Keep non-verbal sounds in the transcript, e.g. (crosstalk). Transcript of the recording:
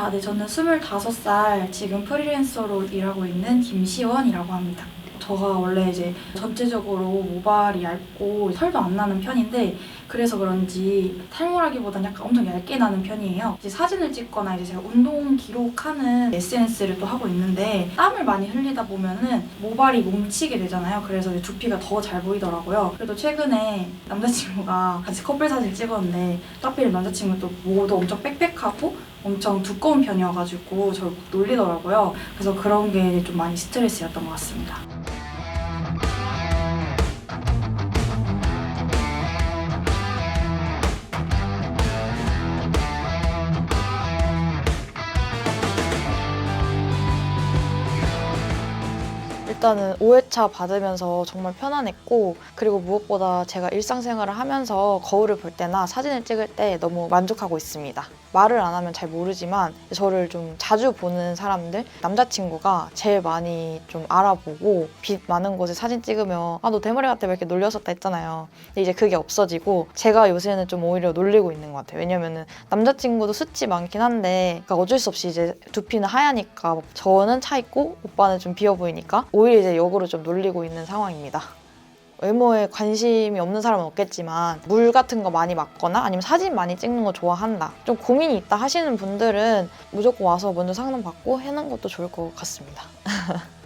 아, 네, 저는 25살 지금 프리랜서로 일하고 있는 김시원이라고 합니다. 저가 원래 이제 전체적으로 모발이 얇고 털도 안 나는 편인데 그래서 그런지 탈모라기보다는 약간 엄청 얇게 나는 편이에요. 이제 사진을 찍거나 이제 제가 운동 기록하는 SNS를 또 하고 있는데 땀을 많이 흘리다 보면은 모발이 뭉치게 되잖아요. 그래서 이제 두피가 더 잘 보이더라고요. 그래도 최근에 남자친구가 같이 커플 사진 찍었는데 하필 남자친구도 모도 엄청 빽빽하고 엄청 두꺼운 편이어가지고 저를 막 놀리더라고요. 그래서 그런 게 좀 많이 스트레스였던 것 같습니다. 일단은 5회차 받으면서 정말 편안했고 그리고 무엇보다 제가 일상생활을 하면서 거울을 볼 때나 사진을 찍을 때 너무 만족하고 있습니다. 말을 안 하면 잘 모르지만 저를 좀 자주 보는 사람들 남자친구가 제일 많이 좀 알아보고 빛 많은 곳에 사진 찍으면 아 너 대머리 같아 왜 이렇게 놀렸었다 했잖아요. 근데 이제 그게 없어지고 제가 요새는 좀 오히려 놀리고 있는 것 같아요. 왜냐면은 남자친구도 숱이 많긴 한데 그러니까 어쩔 수 없이 이제 두피는 하얘니까 저는 차 있고 오빠는 좀 비어 보이니까 오히려 이제 역으로 좀 놀리고 있는 상황입니다. 외모에 관심이 없는 사람은 없겠지만 물 같은 거 많이 맞거나 아니면 사진 많이 찍는 거 좋아한다. 좀 고민이 있다 하시는 분들은 무조건 와서 먼저 상담 받고 해놓은 것도 좋을 것 같습니다. (laughs)